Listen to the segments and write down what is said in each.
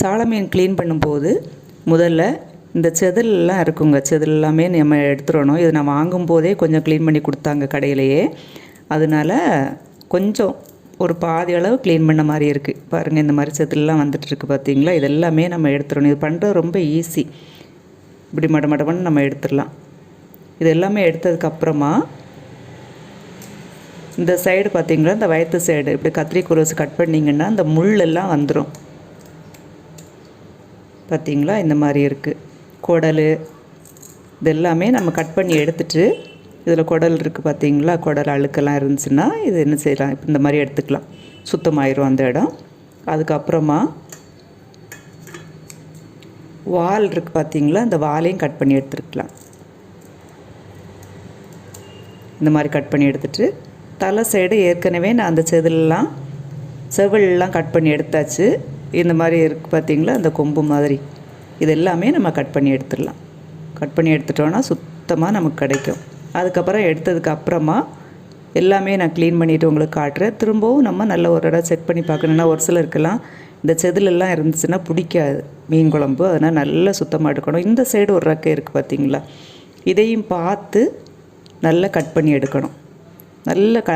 சால மீன் க்ளீன் பண்ணும்போது முதல்ல இந்த செதிலெலாம் இருக்குங்க. செதில் எல்லாமே நம்ம எடுத்துடணும். இது நான் வாங்கும் போதே கொஞ்சம் க்ளீன் பண்ணி கொடுத்தாங்க கடையிலையே. அதனால கொஞ்சம் ஒரு பாதி அளவு க்ளீன் பண்ண மாதிரி இருக்குது பாருங்கள் இந்த மாதிரி செதிலெலாம் வந்துட்டுருக்கு பார்த்தீங்களா இது எல்லாமே நம்ம எடுத்துடணும். இது பண்ணுறது ரொம்ப ஈஸி இப்படி மட மடமன்னு நம்ம எடுத்துடலாம். இது எல்லாமே எடுத்ததுக்கப்புறமா இந்த சைடு பார்த்தீங்கன்னா இந்த வயத்து சைடு இப்படி கத்திரி வச்சு கட் பண்ணிங்கன்னா இந்த முள்ளெல்லாம் வந்துடும் பார்த்தீங்களா? இந்த மாதிரி இருக்குது குடல் இதெல்லாமே நம்ம கட் பண்ணி எடுத்துட்டு இதில் குடல் இருக்குது பார்த்தீங்களா? குடல் அழுக்கெல்லாம் இருந்துச்சுன்னா இது என்ன செய்யலாம்? இப்போ இந்த மாதிரி எடுத்துக்கலாம். சுத்தமாயிரும் அந்த இடம். அதுக்கப்புறமா வால் இருக்குது பார்த்தீங்களா? இந்த வாலையும் கட் பண்ணி எடுத்துருக்கலாம். இந்த மாதிரி கட் பண்ணி எடுத்துட்டு தலை சைடு ஏற்கனவே நான் அந்த செதிலெலாம் செவிலெலாம் கட் பண்ணி எடுத்தாச்சு. இந்த மாதிரி இருக்குது பார்த்தீங்களா அந்த கொம்பு மாதிரி. இது எல்லாமே நம்ம கட் பண்ணி எடுத்துடலாம். கட் பண்ணி எடுத்துட்டோன்னா சுத்தமாக நமக்கு கிடைக்கும். அதுக்கப்புறம் எடுத்ததுக்கு அப்புறமா எல்லாமே நான் க்ளீன் பண்ணிவிட்டு உங்களுக்கு காட்டுறேன். திரும்பவும் நம்ம நல்ல ஒரு இடம் செக் பண்ணி பார்க்கணுன்னா ஒரு சிலருக்கெல்லாம் இந்த செதிலெல்லாம் இருந்துச்சுன்னா பிடிக்காது. மீன் குழம்பு அதனால் நல்லா சுத்தமாக எடுக்கணும். இந்த சைடு ஒரு ரக்கை இருக்குது பார்த்திங்களா இதையும் பார்த்து நல்லா கட் பண்ணி எடுக்கணும். நல்ல க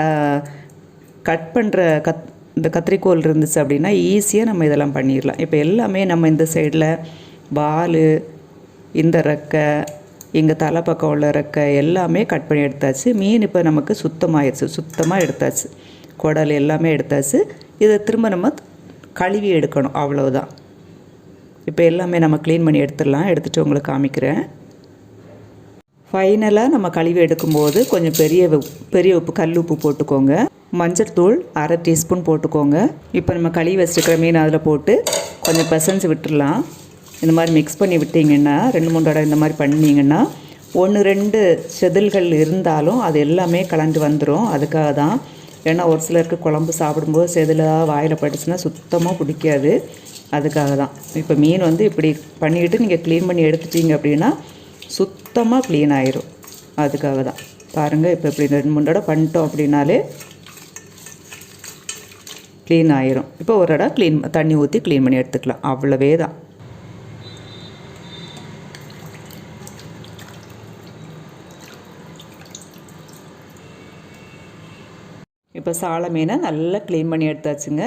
கட் பண்ணுற கத் இந்த கத்திரிக்கோல் இருந்துச்சு அப்படின்னா ஈஸியாக நம்ம இதெல்லாம் பண்ணிடலாம். இப்போ எல்லாமே நம்ம இந்த சைடில் வால் இந்த ரெக்கை எங்கள் தலை பக்கம் உள்ள ரெக்கை எல்லாமே கட் பண்ணி எடுத்தாச்சு. மீன் இப்போ நமக்கு சுத்தமாகிடுச்சு சுத்தமாக எடுத்தாச்சு. குடல் எல்லாமே எடுத்தாச்சு. இதை திரும்ப நம்ம கழுவி எடுக்கணும். அவ்வளோதான் இப்போ எல்லாமே நம்ம க்ளீன் பண்ணி எடுத்துடலாம். எடுத்துகிட்டு உங்களுக்கு காமிக்கிறேன். ஃபைனலாக நம்ம கழுவி எடுக்கும்போது கொஞ்சம் பெரிய பெரிய உப்பு கல் உப்பு போட்டுக்கோங்க. மஞ்சள் தூள் அரை டீஸ்பூன் போட்டுக்கோங்க. இப்போ நம்ம கழுவி வச்சுருக்கிற மீன் அதில் போட்டு கொஞ்சம் பிசைஞ்சு விட்டுடலாம். இந்த மாதிரி மிக்ஸ் பண்ணி விட்டிங்கன்னா ரெண்டு மூணு தடவை இந்த மாதிரி பண்ணிங்கன்னா ஒன்று ரெண்டு செதில்கள் இருந்தாலும் அது எல்லாமே கலந்து வந்துடும் அதுக்காக தான். ஏன்னா ஒரு சிலருக்கு குழம்பு சாப்பிடும்போது செதிலாக வாயில் பட்டுச்சுன்னா சுத்தமாக பிடிக்காது. அதுக்காக தான். இப்போ மீன் வந்து இப்படி பண்ணிக்கிட்டு நீங்கள் க்ளீன் பண்ணி எடுத்துட்டீங்க அப்படின்னா சுத்தமாக க்ளீன் ஆயிரும். அதுக்காக தான். பாருங்கள் இப்போ இப்படி ரெண்டு மூணு தடவை பண்ணிட்டோம் அப்படின்னாலே க்ளீன் ஆயிரும். இப்போ ஒரு இடம் க்ளீன் தண்ணி ஊற்றி க்ளீன் பண்ணி எடுத்துக்கலாம். அவ்வளவே தான். இப்போ சாலை மீனை நல்லா க்ளீன் பண்ணி எடுத்தாச்சுங்க.